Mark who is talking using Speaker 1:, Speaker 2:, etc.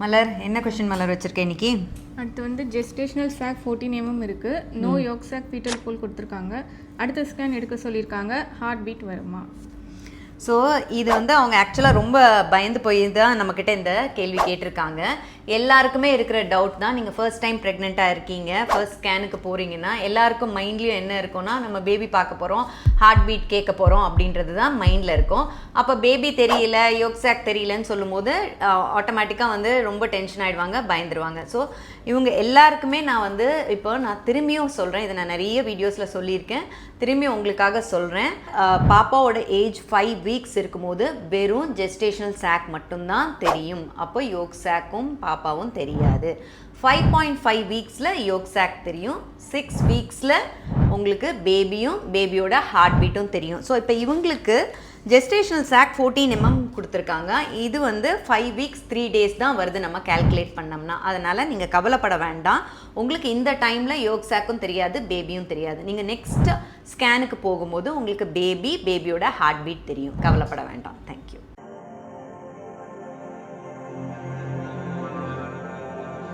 Speaker 1: மலர் என்ன கொஷின் மலர் வச்சிருக்கேன் இன்னைக்கு?
Speaker 2: அடுத்து வந்து gestational sac fourteen M M இருக்குது no yolk sac fetal pole கொடுத்துருக்காங்க. அடுத்த ஸ்கேன் எடுக்க சொல்லியிருக்காங்க. ஹார்ட் பீட் வருமா?
Speaker 1: ஸோ இது வந்து அவங்க ஆக்சுவலாக ரொம்ப பயந்து போய் தான் நம்மக்கிட்ட இந்த கேள்வி கேட்டிருக்காங்க. எல்லாருக்குமே இருக்கிற டவுட் தான். நீங்கள் ஃபர்ஸ்ட் டைம் ப்ரெக்னெண்ட்டாக இருக்கீங்க. ஃபர்ஸ்ட் ஸ்கேனுக்கு போகிறீங்கன்னா எல்லாருக்கும் மைண்ட்லேயும் என்ன இருக்கும்னா நம்ம பேபி பார்க்க போகிறோம் ஹார்ட் பீட் கேட்க போகிறோம் அப்படின்றது தான் மைண்டில் இருக்கும். அப்போ பேபி தெரியல யோக்ஸாக் தெரியலன்னு சொல்லும்போது ஆட்டோமேட்டிக்காக வந்து ரொம்ப டென்ஷன் ஆகிடுவாங்க பயந்துருவாங்க. ஸோ இவங்க எல்லாருக்குமே நான் வந்து இப்போ நான் திரும்பியும் சொல்கிறேன் இதை நான் நிறைய வீடியோஸில் சொல்லியிருக்கேன். திரும்பி உங்களுக்காக சொல்கிறேன் பாப்பாவோட ஏஜ் ஃபைவ் வீக்ஸ் இருக்கும்போது வெறும் ஜெஸ்டேஷனல் சாக் மட்டும்தான் தெரியும். அப்போ யோக் சாக்கும் பாப்பாவும் தெரியாது. ஃபைவ் பாயிண்ட் ஃபைவ் வீக்ஸில் யோக் சாக் தெரியும். சிக்ஸ் வீக்ஸில் உங்களுக்கு பேபியும் பேபியோட ஹார்ட் பீட்டும் தெரியும். ஸோ இப்போ இவங்களுக்கு ஜெஸ்டேஷனல் சாக் ஃபோர்டீன் எம்எம் கொடுத்துருக்காங்க. இது வந்து ஃபைவ் வீக்ஸ் த்ரீ டேஸ் தான் வருது நம்ம கால்குலேட் பண்ணோம்னா. அதனால் நீங்கள் கவலைப்பட வேண்டாம். உங்களுக்கு இந்த டைமில் யோக் சாக்கும் தெரியாது பேபியும் தெரியாது. நீங்கள் நெக்ஸ்ட் ஸ்கேனுக்கு போகும்போது உங்களுக்கு பேபி பேபியோட ஹார்ட் பீட் தெரியும். கவலைப்பட வேண்டாம்.